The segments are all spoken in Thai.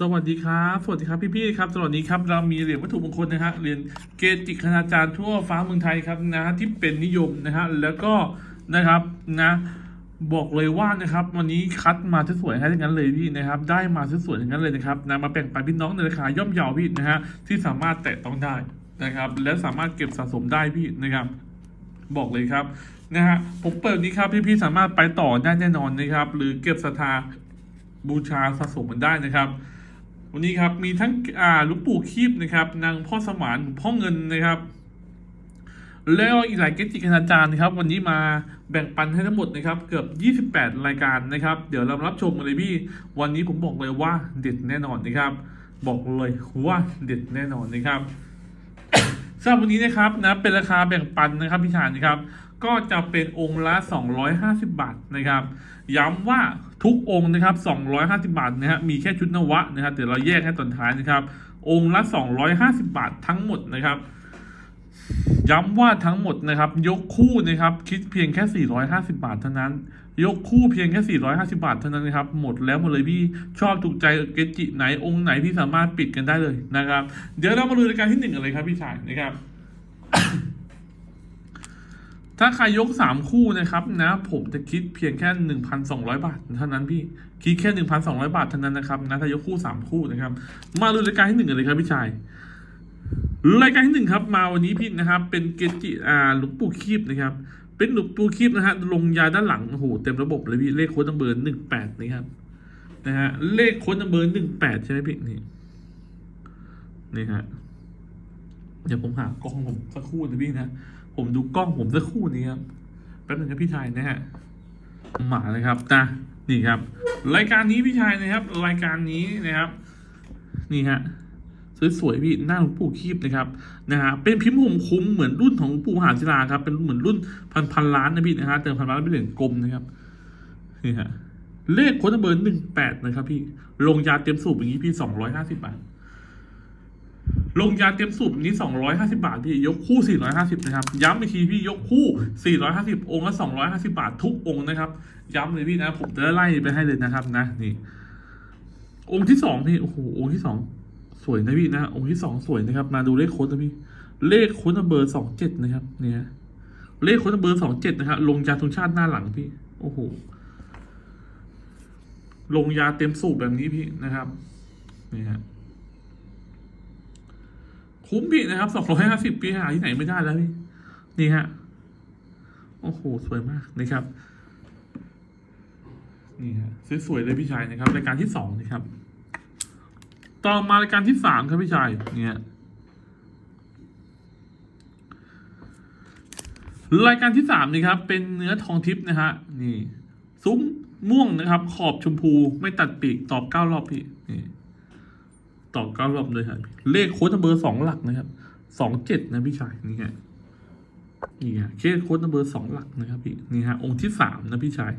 สวัสดีครับ สวัสดีครับพี่ๆครับสวัสดีครับเรามีเหรียญวัตถุมงคลนะฮะเหรียญเกจิคณาจารย์ทั่วฟ้าเมืองไทยครับนะฮะที่เป็นนิยมนะฮะแล้วก็นะครับนะบอกเลยว่านะครับวันนี้คัดมาสวยๆให้ทั้งนั้นเลยพี่นะครับได้มาสวยๆทั้งนั้นเลยนะครับนะมาแบ่งปันพี่น้องในราคาย่อมเยาพี่นะฮะที่สามารถแตะต้องได้นะครับและสามารถเก็บสะสมได้พี่นะครับบอกเลยครับนะฮะผมเปิดนี้ครับพี่ๆสามารถไปต่อได้แน่นอนนะครับหรือเก็บศรัทธาบูชาสะสมมันได้นะครับ วันนี้ครับมีทั้งอ่าลูกปู่คีบนะครับนางพ่อสมานพ่อเงินนะครับ แล้วอีกหลายเกจิคณาจารย์นะครับ วันนี้มาแบ่งปันให้ทั้งหมดนะครับ เกือบ 28 รายการนะครับ เดี๋ยวเรารับชมกันเลยพี่ วันนี้ผมบอกเลยว่าเด็ดแน่นอนนะครับ บอกเลยว่าเด็ดแน่นอนนะครับสำหรับวันนี้นะครับนะเป็นราคาแบ่งปันนะครับพี่ชานนะครับ ก็จะเป็นองค์ละ 250 บาทนะครับ ย้ำว่าทุกองค์นะครับ 250 บาทนะฮะมีแค่ชุดนวะนะครับเดี๋ยวเราแยกให้ตอนท้ายนะครับ องค์ละ 250 บาททั้งหมดนะครับ ย้ำว่าทั้งหมดนะครับ ยกคู่นะครับ คิดเพียงแค่ 450 บาทเท่านั้น ยกคู่เพียงแค่ 450 บาทเท่านั้นนะครับ หมดแล้วหมดเลยพี่ชอบถูกใจเกจิไหนองค์ไหนพี่สามารถปิดกันได้เลยนะครับ เดี๋ยวเรามาดูรายการที่หนึ่งกันเลยครับพี่ชายนะครับ ถ้าใครยกสามคู่นะครับนะ ผมจะคิดเพียงแค่หนึ่งพันสองร้อยบาทเท่านั้นพี่ คิดแค่หนึ่งพันสองร้อยบาทเท่านั้นนะครับนะถ้ายกคู่สามคู่นะครับ มาดูรายการที่หนึ่งกันเลยครับพี่ชายรายการที่หนึ่งครับมาวันนี้พี่นะครับ เป็นเกจิอ่าหลวงปู่คีบนะครับ เป็นหลวงปู่คีบนะฮะลงยาด้านหลังโอ้โหเต็มระบบเลยพี่เลขโค้ดนัมเบอร์หนึ่งแปดนะครับนะฮะเลขโค้ดนัมเบอร์หนึ่งแปดใช่ไหมพี่นี่นี่ฮะเดี๋ยวผมหากล้องผมสักครู่นะพี่นะ ผมดูกล้องผมสักคู่นี้ครับแป๊บนึงครับพี่ชายนะฮะมาเลยครับนะนี่ครับ รายการนี้พี่ชายนะครับ รายการนี้นะครับ นี่ฮะสวยๆพี่หน้าหลวงปู่คีบนะครับนะฮะเป็นพิมพ์ห่มคุ้มเหมือนรุ่นของหลวงปู่มหาศิลาครับ เป็นเหมือนรุ่นพันพันล้านนะพี่นะฮะเติมพันล้านเป็นเหรียญกลมนะครับนี่ฮะเลขโค้ดเบอร์หนึ่งแปดนะครับ พี่ลงยาเต็มสูบอย่างนี้พี่สองร้อยห้าสิบบาท ลงยาเต็มสูบอย่างนี้สองร้อยห้าสิบาทพี่ยกคู่สี่ร้อยห้าสิบนะครับ ย้ำอีกทีพี่ยกคู่สี่ร้อยห้าสิบองค์ละสองร้อยห้าสิบาททุกองค์นะครับ ย้ำเลยพี่นะ ผมจะไล่ไปให้เลยนะครับนะนี่ องค์ที่สองพี่โอ้โหองค์ที่สองสวยนะพี่นะ องค์ที่สองสวยนะครับ มาดูเลขโค้ดนะพี่ เลขโค้ดเบอร์สองเจ็ดนะครับ เนี่ย เลขโค้ดเบอร์สองเจ็ดนะครับลงยาทุนชาติหน้าหลังพี่ โอ้โหลงยาเต็มสูบแบบนี้พี่นะครับนี่ฮะ คุ้มพี่นะครับสองร้อยห้าสิบปีหาที่ไหนไม่ได้แล้วพี่ นี่ฮะ โอ้โห สวยมากนะครับ นี่ฮะสวยๆเลยพี่ชายนะครับ รายการที่สองนะครับ ต่อมารายการที่สามครับพี่ชาย เนี่ยรายการที่สามนี่ครับ เป็นเนื้อทองทิพย์นะฮะ นี่ ซุ้มม่วงนะครับ ขอบชมพูไม่ตัดปีกตอบเก้ารอบพี่นี่ ต่อเก้ารอบเลยครับเลขโค้ดเบอร์สองหลักนะครับสองเจ็ดนะพี่ชายนี่ฮะนี่ฮะเคสโค้ดเบอร์สองหลักนะครับพี่นี่ฮะองค์ที่สามนะพี่ชาย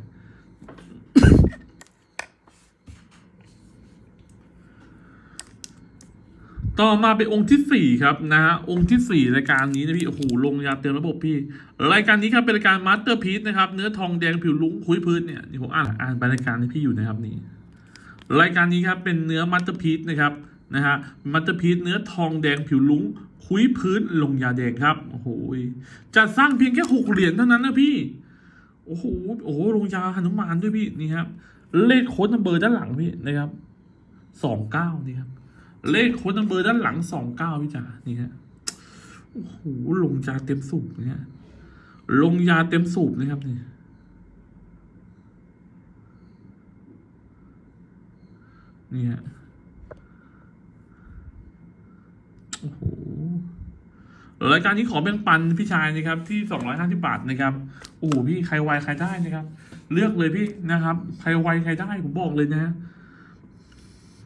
ต่อมาเป็นองค์ที่สี่ครับนะฮะองค์ที่สี่รายการนี้นะพี่โอ้โหลงยาเต็มระบบพี่ รายการนี้ครับเป็นรายการมาสเตอร์พีซนะครับ เนื้อทองแดงผิวลุ้งคุยพื้นเนี่ยนี่ผมอ่านอ่านไปรายการที่พี่อยู่นะครับนี่รายการนี้ครับเป็นเนื้อมาสเตอร์พีซนะครับ นะฮะมาสเตอร์พีซเนื้อทองแดงผิวลุ้ง คุยพื้นลงยาแดงครับ โอ้โหจะสร้างเพียงแค่หกเหรียญเท่านั้นนะพี่ โอ้โห โอ้โหลงยาหนุมานด้วยพี่นี่ครับ เลขโค้ดนัมเบอร์ด้านหลังพี่นะครับสองเก้านี่ครับ เลขโค้ดนัมเบอร์ด้านหลังสองเก้าพี่จ๋านี่ฮะโอ้โหลงยาเต็มสูบเนี่ยลงยาเต็มสูบนะครับนี่นี่ฮะ โอ้โหรายการนี้ขอแบ่งปันพี่ชายนะครับ ที่สองร้อยห้าสิบาทนะครับโอ้โหพี่ใครไวใครได้นะครับ เลือกเลยพี่นะครับ ใครไวใครได้ผมบอกเลยนะฮะ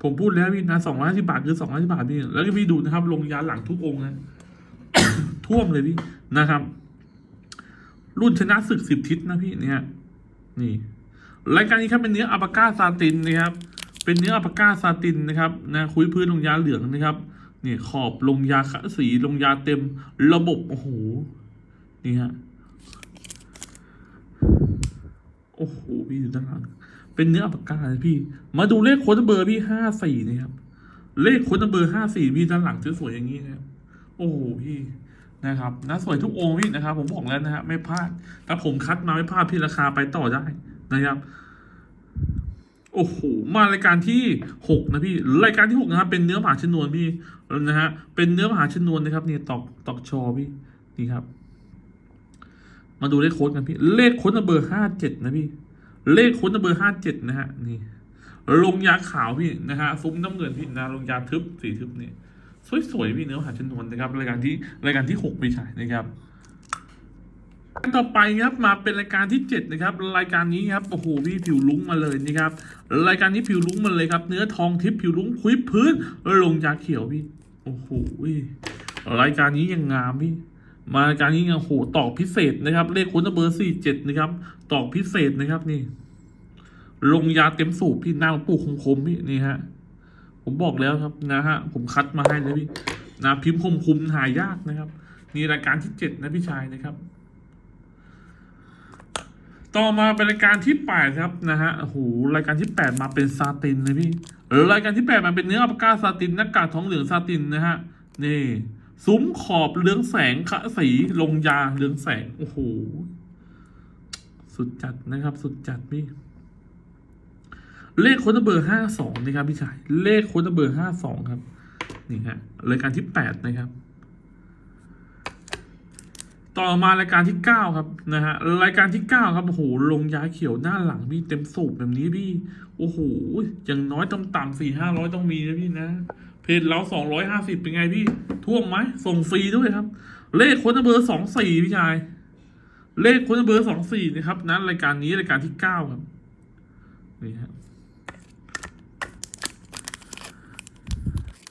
ผมพูดแล้วพี่นะสองร้อยสิบาทคือสองร้อยสิบาทพี่แล้วก็พี่ดูนะครับ ลงยาหลังทุกองค์นะท่วมเลยพี่นะครับ รุ่นชนะศึกสิบทิศนะพี่เนี่ยนี่รายการนี้ครับเป็นเนื้ออัปาก้าซาตินนะครับ เป็นเนื้ออัปาก้าซาตินนะครับนะคุยพื้นลงยาเหลืองนะครับ นี่ขอบลงยาขะสีลงยาเต็มระบบ โอ้โห นี่ฮะ โอ้โห พี่ดูด้านหลังเป็นเนื้ออัปากกาเลยพี่ มาดูเลขโค้ดเบอร์พี่ห้าสี่นะครับ เลขโค้ดเบอร์ห้าสี่พี่ด้านหลังสวยๆอย่างนี้นะครับ โอ้โหพี่นะครับนะสวยทุกองค์พี่นะครับ ผมบอกแล้วนะฮะไม่พลาดถ้าผมคัดมาไม่พลาดพี่ราคาไปต่อได้นะครับโอ้โหมารายการที่หกนะพี่ รายการที่หกนะครับเป็นเนื้อมาชนวนพี่ นะฮะเป็นเนื้อมหาชนวนนะครับนี่ตอกตอกชอพี่นี่ครับ มาดูเลขโค้ดกันพี่ เลขโค้ดเบอร์ห้าเจ็ดนะพี่ เลขโค้ดเบอร์ห้าเจ็ดนะฮะนี่ลงยาขาวพี่นะฮะซุ้มน้ำเงินพี่นะลงยาทึบสีทึบนี่สวยๆพี่เนื้อมหาชนวนนะครับรายการที่รายการที่หกไม่ใช่นะครับต่อไปครับมาเป็นรายการที่เจ็ดนะครับรายการนี้ครับโอ้โหพี่ผิวลุ้งมาเลยนะครับรายการนี้ผิวลุ้งมาเลยครับ เนื้อทองทิพย์ผิวลุ้งคุยพื้นลงยาเขียวพี่ โอ้โหรายการนี้ยังงามพี่มารายการนี้ยังโหตอกพิเศษนะครับ เลขคุณเบอร์สี่เจ็ดนะครับ ตอกพิเศษนะครับนี่ ลงยาเต็มสูบพี่หน้าหลวงปู่คมๆพี่นี่ฮะ ผมบอกแล้วครับนะฮะ ผมคัดมาให้เลยพี่นะพิมพ์คมคุมหายากนะครับ นี่รายการที่เจ็ดนะพี่ชายนะครับ ต่อมาเป็นรายการที่แปดครับนะฮะโอ้โหรายการที่แปดมาเป็นซาตินเลยพี่รายการที่แปดมาเป็นเนื้ออัปกาซาตินหน้ากากทองเหลืองซาตินนะฮะนี่ซุ้มขอบเรืองแสงขะสีลงยาเรืองแสงโอ้โหสุดจัดนะครับ สุดจัดพี่ เลขค้ดเบอร์ห้าสองนะครับพี่ชายเลขค้ดเบอร์ห้าสองครับนี่ฮะรายการที่แปดนะครับ ต่อมารายการที่เก้าครับนะฮะรายการที่เก้าครับโอ้โหลงยาเขียวหน้าหลังพี่เต็มสูบแบบนี้พี่โอ้โหอย่างน้อยต่ำๆสี่ห้าร้อยต้องมีนะพี่นะ เพจเราสองร้อยห้าสิบเป็นไงพี่ท่วมไหมส่งฟรีด้วยครับ เลขค้ดเบอร์สองสี่พี่ชาย เลขค้ดเบอร์สองสี่นะครับนั้นรายการนี้รายการที่เก้าครับนี่ฮะ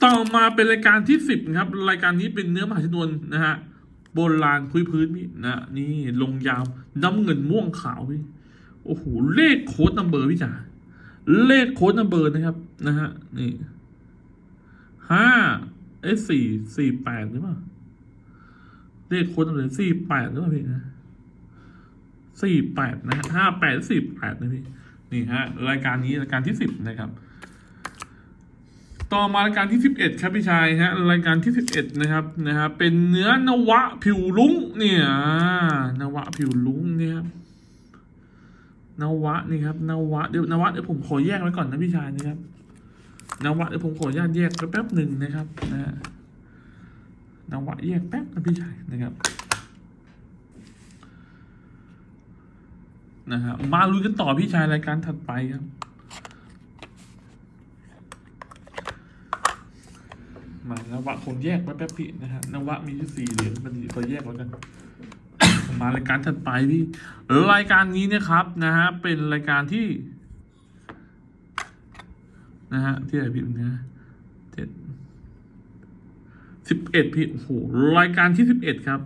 ต่อมาเป็นรายการที่สิบครับ รายการนี้เป็นเนื้อมหาชนวนนะฮะ โบราณพื้นพื้นพี่นะนี่ลงยาวน้ำเงินม่วงขาวพี่โอ้โหเลขโค้ดนัมเบอร์พี่จ๋าเลขโค้ดนัมเบอร์นะครับนะฮะนี่ห้าเอสี่สี่แปดหรือเปล่าเลขโค้ดนัมเบอร์สี่แปดหรือเปล่าพี่นะสี่แปดนะฮะห้าแปดสี่แปดนะพี่นี่ฮะรายการนี้รายการที่สิบนะครับ ต่อมารายการที่สิบเอ็ดครับพี่ชายฮะรายการที่สิบเอ็ดนะครับนะฮะเป็นเนื้อนวะผิวลุ้งเนี่ยนวะผิวลุ้งเนี่ยครับนวะนี่ครับนวะเดี๋ยวนวะเดี๋ยวผมขอแยกไว้ก่อนนะพี่ชายนะครับนวะเดี๋ยวผมขอญาตแยกแป๊บหนึ่งนะครับนะฮะนวะแยกแป๊บนะพี่ชายนะครับนะฮะมาลุยกันต่อพี่ชายรายการถัดไปครับ มานวะคงแยกไว้แป๊บพี่นะฮะนวะมีที่สี่เหรียญมันตัวแยกไว้วกัน มารายการถัดไปพี่รายการนี้เนี่ยครับนะฮะเป็นรายการที่ นะฮะที่ไหนพี่นะเจ็ดสิบเอ็ดพี่โอ้โหรายการที่สิบเอ็ดครับ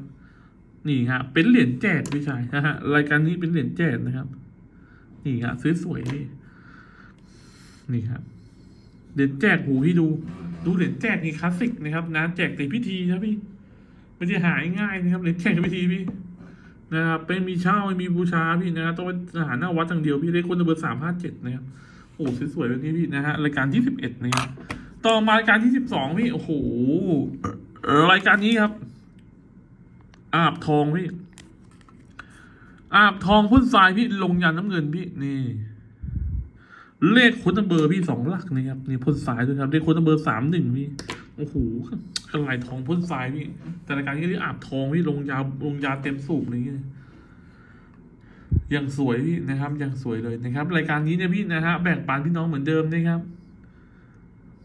นี่ฮะเป็นเหรียญแจกพี่ชายนะฮะรายการนี้เป็นเหรียญแจกนะครับ นี่ฮะสวยๆพี่นี่ครับเหรียญแจกหูพี่ดู ดูเหรียญแจกนี่คลาสสิกนะครับนะแจกในพิธีนะพี่ไม่ใช่หายง่ายนะครับเหรียญแจกในพิธีพี่นะครับเป็นมีเช่ามีบูชาพี่นะต้องเป็นทหารหน้าวัดอย่างเดียวพี่ได้คนเบอร์สามห้าเจ็ดนะครับโอ้สวยๆแบบนี้พี่นะฮะรายการที่สิบเอ็ดนะครับต่อมารายการที่สิบสองพี่โอ้โหรายการนี้ครับ อาบทองพี่อาบทองพ่นทรายพี่ลงยันน้ำเงินพี่นี่ เลขโค้ดนัมเบอร์พี่สองหลักนะครับนี่พ่นสายด้วยครับเลขโค้ดนัมเบอร์สามหนึ่งพี่โอ้โหกระไหลทองพ่นสายพี่แต่รายการนี้ที่อาบทองพี่ลงยาลงยาเต็มสูบอะไรอย่างเงี้ยยังสวยพี่นะครับอยังสวยเลยนะครับ รายการนี้เนี่ยพี่นะฮะแบ่งปันพี่น้องเหมือนเดิมนะครับ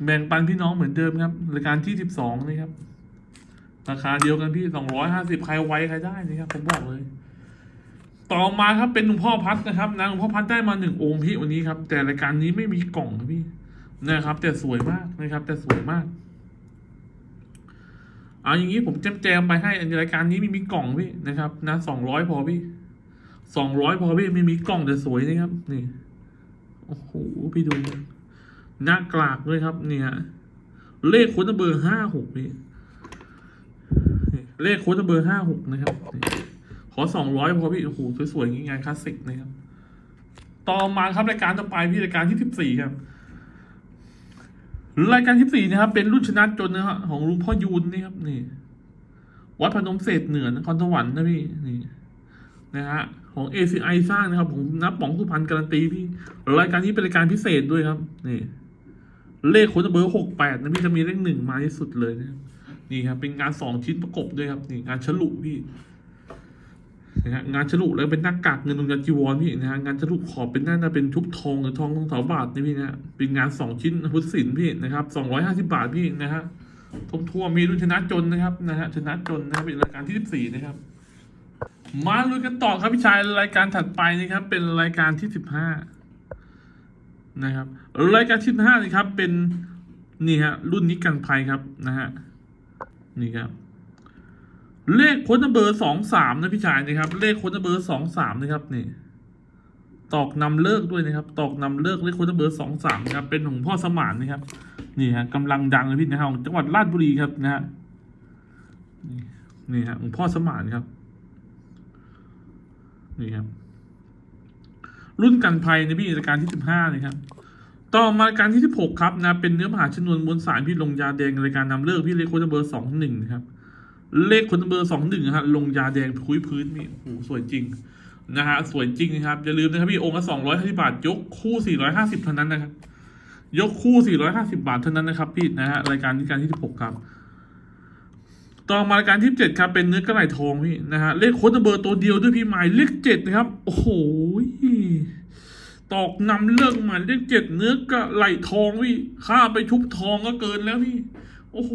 แบ่งปันพี่น้องเหมือนเดิมครับ รายการที่สิบสองนะครับราคาเดียวกันพี่สองร้อยห้าสิบใครไว้ใครได้นะครับผมบอกเลย ต่อมาครับเป็นหลวงพ่อพัดนะครับนะหลวงพ่อพัดได้มาหนึ่งองค์พี่วันนี้ครับ แต่รายการนี้ไม่มีกล่องนะพี่นะครับ แต่สวยมากนะครับ แต่สวยมากเอาอย่างนี้ผมแจมแจมไปให้อันรายการนี้ไม่มีกล่องพี่นะครับนะสองร้อยพอพี่สองร้อยพอพี่ไม่มีกล่องแต่สวยนะครับ นี่โอ้โหพี่ดูหน้ากลากด้วยครับ เนี่ย เลขค้นเบอร์ห้าหกพี่นี่เลขค้นเบอร์ห้าหกนะครับ สองร้อยพอพี่โอ้โหสวยๆอย่างนี้งานคลาสสิกนะครับต่อมาครับรายการต่อไปพี่รายการที่สิบสี่ครับรายการที่สี่นะครับ เป็นรุ่นชนะจนนะฮะของลุงพ่อยูนนี่ครับนี่วัดพนมเศษเหนือนครสวรรค์นะพี่นี่นะฮะของ ACI สร้างนะครับผมนับป๋องสุพรรณการันตีพี่รายการนี้เป็นรายการพิเศษด้วยครับ นี่ เลขค้ดเบอร์หกแปดนะพี่จะมีเลขหนึ่งมาที่สุดเลยนะนี่ครับเป็นงานสองชิ้นประกบด้วยครับ นี่งานฉลุพี่ นะฮะงานฉลุแล้วเป็นหน้ากากเงินตรงยันจีวรพี่นะฮะงานฉลุขอบเป็นหน้าจะเป็นชุบทองหรือทองทองสาบาทนี่พี่นะเป็นงานสองชิ้นพุทธศิลป์พี่นะครับสองร้อยห้าสิบบาทพี่นะฮะทบทั่วมีรุ่นชนะจนนะครับนะฮะชนะจนนะครับเป็นรายการที่สิบสี่นะครับ มาลุยกันต่อครับพี่ชายรายการถัดไปนะครับ เป็นรายการที่สิบห้านะครับรายการที่ห้านะครับเป็นนี่ฮะรุ่นนี้กันภัยครับนะฮะนี่ครับ เลขค้ดเบอร์สองสามนะพี่ชายนะครับ เลขค้ดเบอร์สองสามนะครับนี่ ตอกนำเลิกด้วยนะครับ ตอกนำเลิกเลขค้ดเบอร์สองสามนะครับ เป็นของพ่อสมานนะครับ นี่ฮะกำลังดังเลยพี่นะฮะของจังหวัดราชบุรีครับนะฮะนี่ฮะของพ่อสมานครับ นี่ครับ รุ่นกันภัยในพี่รายการที่สิบห้าเลยครับต่อมารายการที่สิบหกครับนะเป็นเนื้อมหาชนวนมวลสารพี่ลงยาแดงรายการนำเลิกพี่เลขโค้ดเบอร์สองหนึ่งครับ เลขค้ดเบอร์สองหนึ่งครับลงยาแดงคุยพื้นนี่โอ้สวยจริงนะฮะสวยจริงครับ อย่าลืมนะครับพี่องค์ละสองร้อยห้าสิบาท ยกคู่สี่ร้อยห้าสิบเท่านั้นนะครับ ยกคู่สี่ร้อยห้าสิบาทเท่านั้นนะครับพี่นะฮะรายการที่การที่สิบหกครับ ต่อมารายการที่เจ็ดครับเป็นเนื้อกระไหล่ทองพี่นะฮะเลขโค้ดเบอร์ตัวเดียวด้วยพี่หมายเลขเจ็ดนะครับ โอ้โหตอกนำเลิกหมายเลขเจ็ดเนื้อกระไหล่ทองพี่ข้าไปชุบทองก็เกินแล้วพี่ โอ้โห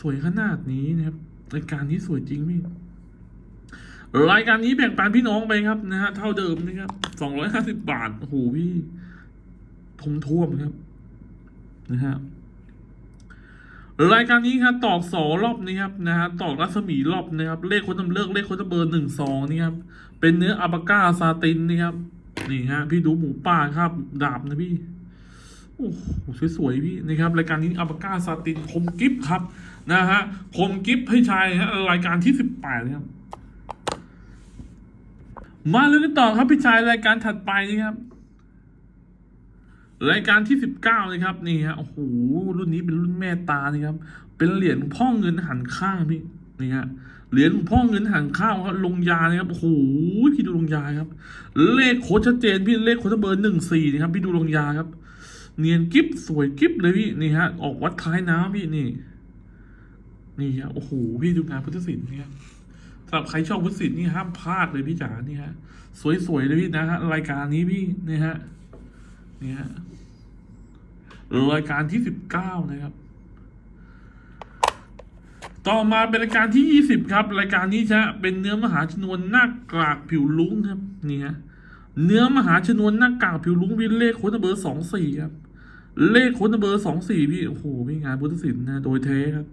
สวยขนาดนี้นะครับรายการนี้สวยจริงพี่รายการนี้แบ่งปันพี่น้องไปครับนะฮะเท่าเดิมนะครับสองร้อยห้าสิบบาทโอ้โหพี่ทมท่วมครับนะฮะรายการนี้ครับตอกสอรอบนี้ครับนะฮะตอกรัศมีรอบนะครับ เลขคนตำเลิกเลขคนตำเบอร์หนึ่งสองนี่ครับเป็นเนื้ออัปาก้าซาตินนี่ครับนี่ฮะพี่ดูหมูป่าครับ ดาบนะพี่ โอ้โหสวยๆพี่นะครับรายการนี้อัปก้าซาตินคมกิฟครับนะฮะคมกิฟให้ชายฮะรายการที่สิบแปดครับ มาเลยกันต่อครับพี่ชายรายการถัดไปนี่ครับรายการที่สิบเก้านะครับนี่ฮะโอ้โหรุ่นนี้เป็นรุ่นแม่ตานี่ครับ เป็นเหรียญพ่อเงินหันข้างพี่นี่ฮะเหรียญพ่อเงินหันข้างครับลงยานะครับโอ้โหพี่ดูลงยาครับ เลขโคตรชัดเจนพี่เลขโคตรเบอร์หนึ่งสี่นะครับพี่ดูลงยาครับ เนียนกิฟสวยกิฟเลยพี่นี่ฮะ ออกวัดท้ายน้ำพี่นี่ นี่ฮะโอ้โหพี่ดูงานพุทธศิลป์เนี่ยสำหรับใครชอบพุทธศิลป์นี่ห้ามพลาดเลยพี่จ๋านี่ฮะ สวยๆเลยพี่นะฮะรายการนี้พี่นี่ฮะนี่ฮะรายการที่สิบเก้านะครับ ต่อมาเป็นรายการที่ยี่สิบครับ รายการนี้จะเป็นเนื้อมหาชนวนหน้ากากผิวลุ้งครับ นี่ฮะเนื้อมหาชนวนหน้ากากผิวลุ้งพี่เลขโค้ดเบอร์สองสี่ครับ เลขค้ดเบอร์สองสี่พี่ โอ้โหพี่งานพุทธศิลป์นะ โดยแท้ครับ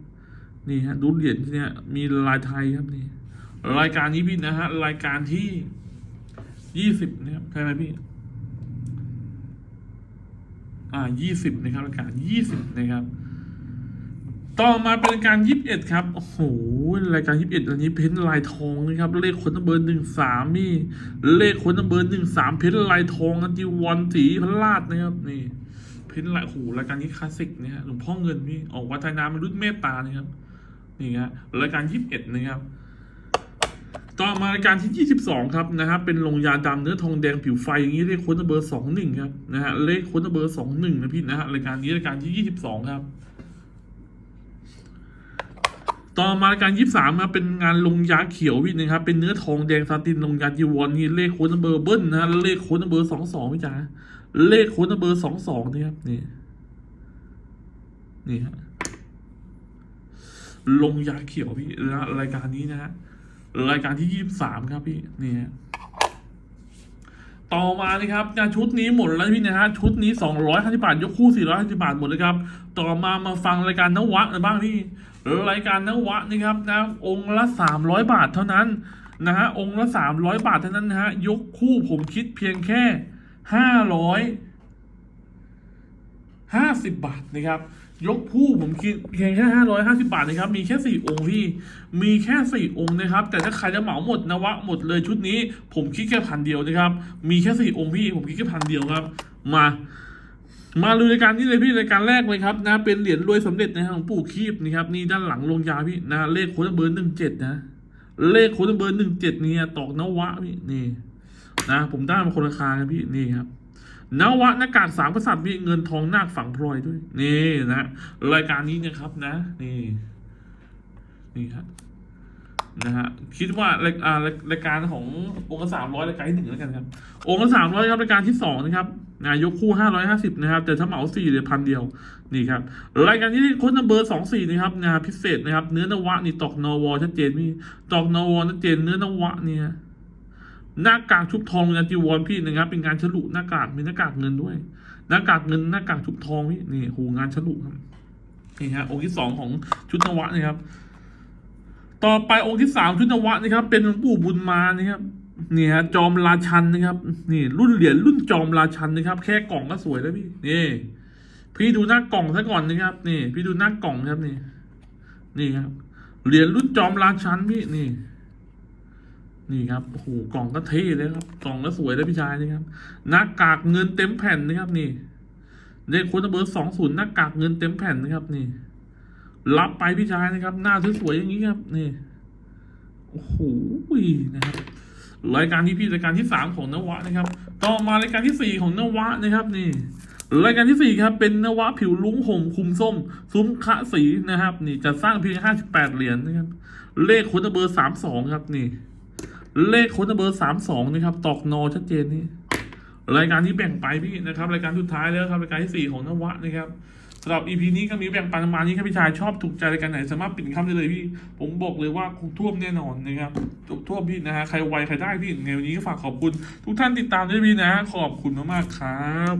นี่ฮะ ดูเหรียญที่เนี่ยมีลายไทยครับนี่ รายการนี้พี่นะฮะ รายการที่ยี่สิบนะครับใช่ไหมพี่ อ่ายี่สิบนะครับ รายการยี่สิบนะครับ ต่อมาเป็นรายการยี่สิบเอ็ดครับ โอ้โห รายการยี่สิบเอ็ดอันนี้เพ้นลายทองนะครับ เลขคนเบอร์หนึ่งสามนี่ เลขคนเบอร์หนึ่งสามเพ้นลายทองอันจีวอนสีพระราชนะครับนี่ พ้นท์ลายโอ้โหรายการนี้คลาสสิกนะฮะหลวงพ่อเงินพี่ออกวัฒนามรุ่นเมตตานะครับนี่ฮะรายการยี่สิบเอ็ดนะครับต่อมารายการที่ 22 ครับนะครับเป็นลงยาดำเนื้อทองแดงผิวไฟอย่างนี้เลขค้ดเบอร์ 21 ครับนะฮะเลขค้ดเบอร์ 21 นะพี่นะฮะรายการนี้รายการที่ 22 ครับ ต่อมารายการ 23ครับเป็นงานลงยาเขียวพี่นะครับเป็นเนื้อทองแดงซาตินลงยาจีวรนี่เลขค้ดเบอร์เบิ้ลนะฮะเลขค้ดเบอร์ 22พี่จ๋า เลขค้ดเบอร์22นี่ครับนี่นี่ฮะลงยาเขียวพี่นะรายการนี้นะฮะรายการที่ยี่สิบสามครับพี่นี่ฮะต่อมานี่ครับงานชุดนี้หมดแล้วพี่นะฮะชุดนี้สองร้อยห้าสิบาทยกคู่สี่ร้อยห้าสิบาทหมดเลยครับ ต่อมามาฟังรายการนวะบ้างพี่รายการนวะนี่ครับนะองค์ละสามร้อยบาทเท่านั้นนะฮะองค์ละสามร้อยบาทเท่านั้นนะฮะยกคู่ผมคิดเพียงแค่ ห้าร้อยห้าสิบบาทนะครับ ยกผู้ผมคิดเพียงแค่ห้าร้อยห้าสิบาทนะครับ มีแค่สี่องค์พี่ มีแค่สี่องค์นะครับ แต่ถ้าใครจะเหมาหมดนวะหมดเลยชุดนี้ ผมคิดแค่พันเดียวนะครับ มีแค่สี่องค์พี่ ผมคิดแค่พันเดียวครับ มา มาดูรายการนี้เลยพี่รายการแรกเลยครับนะ เป็นเหรียญรวยสำเร็จนะของปู่คีบนะครับ นี่ด้านหลังลงยาพี่นะ เลขโค้ดเบอร์หนึ่งเจ็ดนะ เลขโค้ดเบอร์หนึ่งเจ็ดเนี่ยตอกนวะพี่นี่ นะผมได้มาคนละคานะพี่นี่ครับนวะหน้ากากสามกษัตริย์พี่เงินทองนาคฝังพลอยด้วย นี่นะรายการนี้เนะครับนะ นี่ นี่ครับนะฮะคิดว่ารายอ่ารายรายการขององค์ละสามร้อยรายการที่หนึ่งแล้วกันครับ องค์ละสามร้อยครับรายการที่สองนะครับนายกคู่ห้าร้อยห้าสิบนะครับ แต่ถ้าเหมาสี่เหลือพันเดียวนี่ครับรายการที่โค้นเบอร์สองสี่นะครับนะพิเศษนะครับ เนื้อนวะนี่ตอกนวชัดเจนพี่ตอกนวชัดเจนเนื้อนวะเนี่ย หน้ากากชุบทองยันจีวรพี่นะครับ เป็นการฉลุหน้ากากมีหน้ากากเงินด้วย หน้ากากเงินหน้ากากชุบทองพี่นี่โหงานฉลุครับนี่ฮะองค์ที่สองของชุดนวะนะครับ ต่อไปองค์ที่สามชุดนวะนะครับ เป็นหลวงปู่บุญมานะครับนี่ฮะจอมราชันนะครับ นี่ รุ่นเหรียญรุ่นจอมราชันนะครับ แค่กล่องก็สวยแล้วพี่นี่ พี่ดูหน้ากล่องซะก่อนนะครับ นี่ พี่ดูหน้ากล่องครับนี่ นี่ครับเหรียญรุ่นจอมราชันพี่นี่ นี่ครับโอ้โหกล่องก็เท่เลยครับ กล่องก็สวยเลยพี่ชายนะครับหน้ากากเงินเต็มแผ่นนะครับนี่เลขโค้ดเบอร์สองศูนย์หน้ากากเงินเต็มแผ่นนะครับ นี่ รับไปพี่ชายนะครับ หน้าสวยๆอย่างนี้ครับ นี่โอ้โหนะครับรายการที่พี่รายการที่สามของนวะนะครับ ต่อมารายการที่สี่ของนวะนะครับ นี่ รายการที่สี่ครับ เป็นนวะผิวลุ้งห่มคุมส้ม ซุ้มคะสีนะครับ นี่จะสร้างเพียงห้าสิบแปดเหรียญนะครับ เลขค้ดเบอร์สามสองครับ นี่ เลขค้ดเบอร์สามสองนะครับ ตอกนอชัดเจนนี่รายการที่แบ่งไปพี่นะครับ รายการสุดท้ายแล้วครับรายการที่สี่ของนวะนะครับสำหรับ EP นี้ก็มีแบ่งปันประมาณนี้ครับพี่ชายชอบถูกใจรายการไหนสามารถปิดคำได้เลยพี่ ผมบอกเลยว่าคงท่วมแน่นอนนะครับท่วมพี่นะฮะใครไวใครได้พี่ในวันนี้ก็ฝากขอบคุณ ทุกท่านติดตามด้วยพี่นะ ขอบคุณมากๆครับ